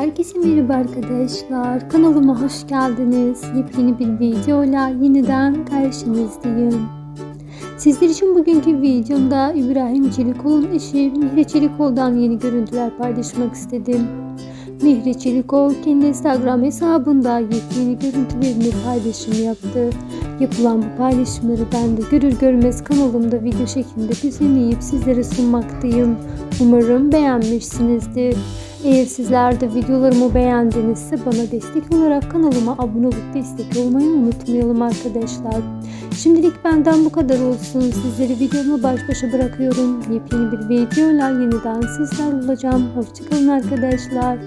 Herkese merhaba arkadaşlar. Kanalıma hoş geldiniz. Yepyeni bir videoyla yeniden karşınızdayım. Sizler için bugünkü videomda İbrahim Çelikoğlu'nun eşi Mihre Çelikoğlu'dan yeni görüntüler paylaşmak istedim. Mihre Çelikoğlu kendi Instagram hesabında yepyeni görüntülerini paylaşım yaptı. Yapılan bu paylaşımları ben de görür görmez kanalımda video şeklinde düzenleyip sizlere sunmaktayım. Umarım beğenmişsinizdir. Eğer sizler de videolarımı beğendinizse bana destek olarak kanalıma abone olup destek olmayı unutmayalım arkadaşlar. Şimdilik benden bu kadar olsun. Sizleri videomu baş başa bırakıyorum. Yepyeni bir videoyla yeniden sizlerle olacağım. Hoşçakalın arkadaşlar.